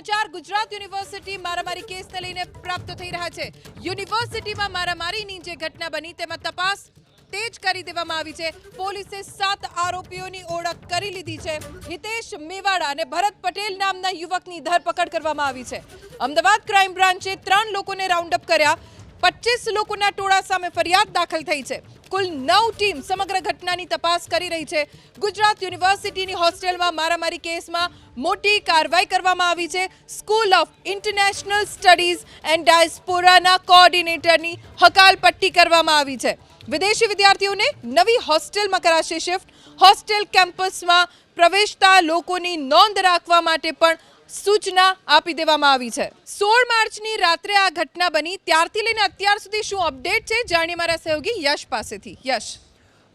સમાચાર, ગુજરાત યુનિવર્સિટી મારામારી કેસને લઈને પ્રાપ્ત થઈ રહ્યા છે. યુનિવર્સિટીમાં મારામારીની જે ઘટના બની તેમાં તપાસ તેજ કરી દેવામાં આવી છે. પોલીસે સાત આરોપીઓની ઓળખ કરી લીધી છે. હિતેશ મેવાડા અને ભરત પટેલ નામના યુવકની ધરપકડ કરવામાં આવી છે. અમદાવાદ ક્રાઇમ બ્રાન્ચે ત્રણ લોકોને રાઉન્ડ અપ કર્યા. પચીસ લોકોના ટોળા સામે ફરિયાદ દાખલ થઈ છે. કુલ નવ ટીમ સમગ્ર ઘટનાની તપાસ કરી રહી છે. ગુજરાત યુનિવર્સિટીની હોસ્ટેલમાં મારામારી કેસમાં મોટી કાર્યવાહી કરવામાં આવી છે. School of international studies and ડાયસ્પોરાના કોઓર્ડિનેટરની હકાલપટ્ટી કરવામાં આવી છે. વિદેશી વિદ્યાર્થીઓને નવી હોસ્ટેલમાં કરાશે શિફ્ટ. હોસ્ટેલ કેમ્પસમાં પ્રવેશતા લોકોની નોંધ રાખવા માટે પણ સૂચના આપી દેવામાં આવી છે. સોળ માર્ચની રાત્રે આ ઘટના બની. ત્યારથી લઈને અત્યાર સુધી શું અપડેટ છે? જાણીએ મારા સહયોગી યશ પાસેથી. યશ.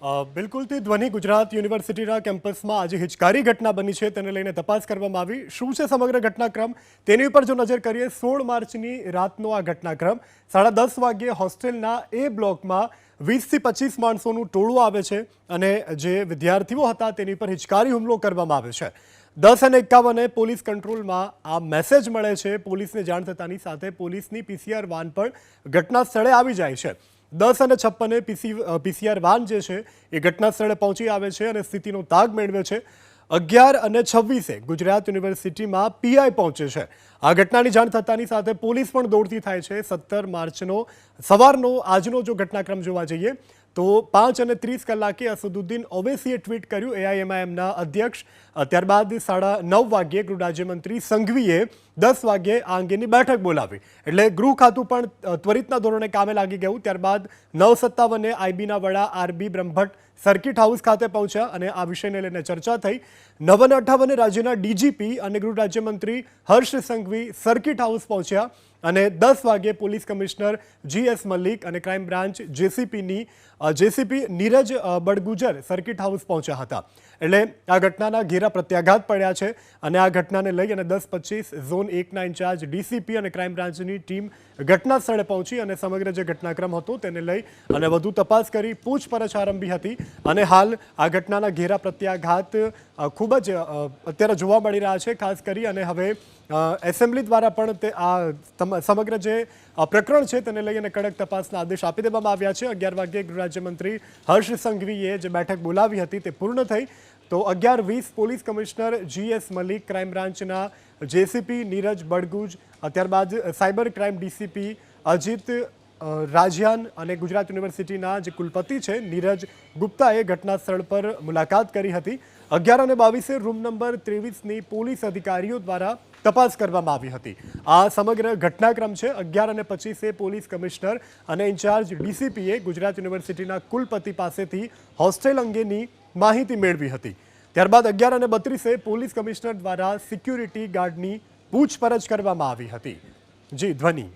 બિલકુલ બિલકુલથી ધ્વનિ ગુજરાત યુનિવર્સિટીના કેમ્પસમાં આજે હિચકારી ઘટના બની છે. તેને લઈને તપાસ કરવામાં આવી. શું છે સમગ્ર ઘટનાક્રમ? તેની ઉપર જો નજર કરીએ, સોળ માર્ચની રાતનો આ ઘટનાક્રમ. સાડા દસ વાગ્યે હોસ્ટેલના એ બ્લોકમાં વીસથી પચીસ માણસોનું ટોળું આવે છે અને જે વિદ્યાર્થીઓ હતા તેની પર હિચકારી હુમલો કરવામાં આવે છે. દસ અને એકાવને પોલીસ કંટ્રોલમાં આ મેસેજ મળે છે. પોલીસને જાણ થતાની સાથે પોલીસની પીસીઆર વાન પણ ઘટના સ્થળે આવી જાય છે. દસ અને છપ્પને પીસી પીસીઆર વાન જે છે એ ઘટના સ્થળે પહોંચી આવે છે અને સ્થિતિનો તાગ મેળવે છે. અગિયાર અને છવ્વીસે ગુજરાત યુનિવર્સિટીમાં પીઆઈ પહોંચે છે. આ ઘટનાની જાણ થતાની સાથે પોલીસ પણ દોડતી થાય છે. સત્તર માર્ચનો, સવારનો આજનો જો ઘટનાક્રમ જોવા જઈએ તો પાંચ અને ત્રીસ કલાકે અસદુદ્દીન ઓવેસીએ ટ્વીટ કર્યું એઆઈએમઆઈએમના અધ્યક્ષ. ત્યારબાદ સાડા નવ વાગ્યે ગૃહ રાજ્યમંત્રી સંઘવીએ દસ વાગ્યે આ અંગેની બેઠક બોલાવી. એટલે ગૃહ ખાતું પણ ત્વરિતના ધોરણે કામે લાગી ગયું. ત્યારબાદ નવ સત્તાવને આઈબીના વડા આરબી બ્રહ્મભટ્ટ સર્કિટ હાઉસ ખાતે પહોંચ્યા અને આ વિષયને લઈને ચર્ચા થઈ. નવન અઠાવને રાજ્યના ડીજીપી અને ગૃહ રાજ્યમંત્રી હર્ષ સંઘવી સર્કિટ હાઉસ પહોંચ્યા અને દસ વાગ્યે police commissioner G S Mallik અને crime branch જેસીપીની JCP Neeraj Badgujar circuit house પહોંચ્યા હતા. એટલે આ ઘટનાના ઘેરા પ્રત્યાઘાત પડ્યા છે અને આ ઘટનાને લઈ અને દસ પચીસ ઝોન એકના ઇન્ચાર્જ ડીસીપી અને ક્રાઇમ બ્રાન્ચની ટીમ ઘટના સ્થળે પહોંચી અને સમગ્ર જે ઘટનાક્રમ હતો તેને લઈ અને વધુ તપાસ કરી, પૂછપરછ આરંભી હતી. અને હાલ આ ઘટનાના ઘેરા પ્રત્યાઘાત ખૂબ જ અત્યારે જોવા મળી રહ્યા છે, ખાસ કરી અને હવે એસેમ્બલી દ્વારા પણ તે આ સમગ્ર જે પ્રકરણ છે તેને લઈને કડક તપાસના આદેશ આપી દેવામાં આવ્યા છે. અગિયાર વાગ્યે ગૃહરાજ્યમંત્રી હર્ષ સંઘવીએ જે બેઠક બોલાવી હતી તે પૂર્ણ થઈ. તો અગિયાર વીસ police commissioner G S Malik, crime બ્રાન્ચના જેસીપી નીરજ બડગુજ ત્યારબાદ cyber crime DCP Ajit Rajyan અને ગુજરાત યુનિવર્સિટીના જે કુલપતિ છે, નીરજ ગુપ્તાએ ઘટના સ્થળ પર મુલાકાત કરી હતી. અગિયાર અને બાવીસે રૂમ નંબર ત્રેવીસની પોલીસ અધિકારીઓ દ્વારા તપાસ કરવામાં આવી હતી. આ સમગ્ર ઘટનાક્રમ છે, અગિયાર અને પચીસે પોલીસ કમિશનર અને ઇન્ચાર્જ ડીસીપીએ ગુજરાત યુનિવર્સિટીના કુલપતિ પાસેથી હોસ્ટેલ અંગેની માહિતી મેળવી હતી. ત્યારબાદ અગિયાર અને બત્રીસે પોલીસ કમિશનર દ્વારા સિક્યુરિટી ગાર્ડની પૂછપરછ કરવામાં આવી હતી. જી, ધ્વનિ.